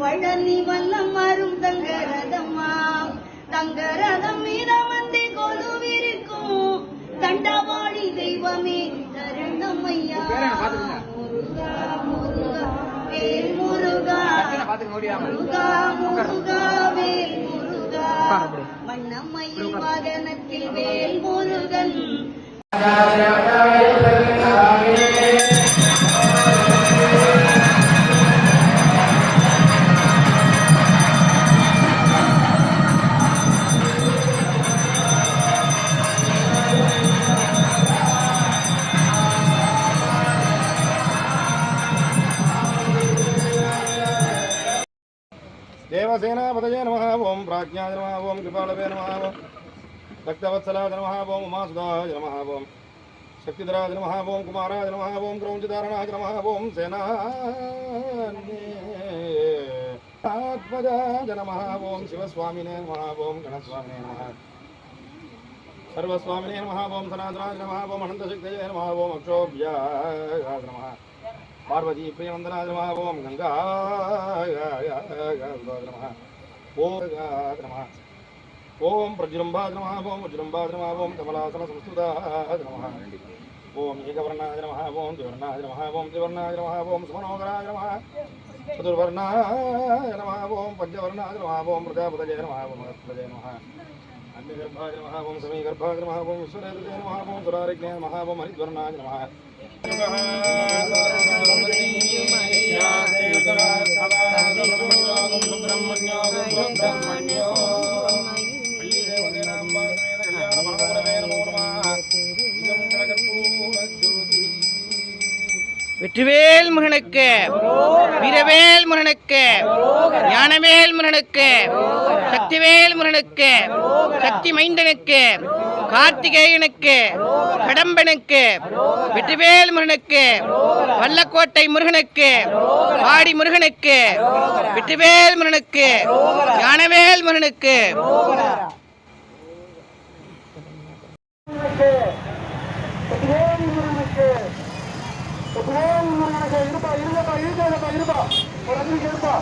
பழனி வல்லம் வரும் தங்கரதமாம். தங்கரதம் மீதமந்தி கொலுவிருக்கும். தண்டவாளி தெய்வமே சரணம் ஐயா முருகா முருகா வேல் முருகா. முருகா முருகா வேல் முருகா. வண்ணமயில் வாகனத்தில் வேல் முருகன். దేవసేనాపతయ నమ ఓం ప్రాజ్ఞాయ నమ ఓం కృపాళవే నమ ఓం భక్తవత్సలాయ నమ ఓం ఉమాసుదాయ నమ ఓం శక్తిధరాజ నమ ఓం కుమారాయ నమ ఓం క్రౌంచధారణాయ నమ ఓం సేనా ఆత్మజాజ నమ ఓం శివస్వామినే నమ ఓం గణస్వామినే నమ సర్వస్వామినే నమ ఓం సనాతనాయ నమ ఓం అనంతశక్తయ నమ ఓం అక్షోభ్యాయ నమ పార్వతీ ప్రియమందనాద్రమ ఓం గంగా ఓం ఓం ప్రజృంభాద్రమ ఓం వజ్రంభాద్రమ ఓం కమలాసన సంస్కృతాద్రమ ఓం ఏకవర్ణాద్రమ ఓం ద్వివర్ణాద్రమ ఓం త్రివర్ణాద్రమ ఓం సుమనోగరాద్రమ చతుర్వర్ణాయ నమ ఓం పంచవర్ణాయ నమ ఓం ప్రజాపతజయ నమ ఓం ప్రజయ నమ अन्यगर्भाग्र महाभोम समय गर्भाग्र महाभोम विश्वनेत्र महाभोम दुरारिज्ञान महाभोम ब्रह्म வெற்றிவேல் முருகனுக்கு வீரவேல் முருகனுக்கு ஞானவேல் முருகனுக்கு சக்திவேல் முருகனுக்கு சக்தி மைந்தனுக்கு கார்த்திகேயனுக்கு கடம்பனுக்கு வெற்றிவேல் முருகனுக்கு வல்லக்கோட்டை முருகனுக்கு வாடி முருகனுக்கு வெற்றிவேல் முருகனுக்கு ஞானவேல் முருகனுக்கு. இருப்பா இருப்பா இருப்பா இருப்பா ஒரு அஞ்சு இருப்பா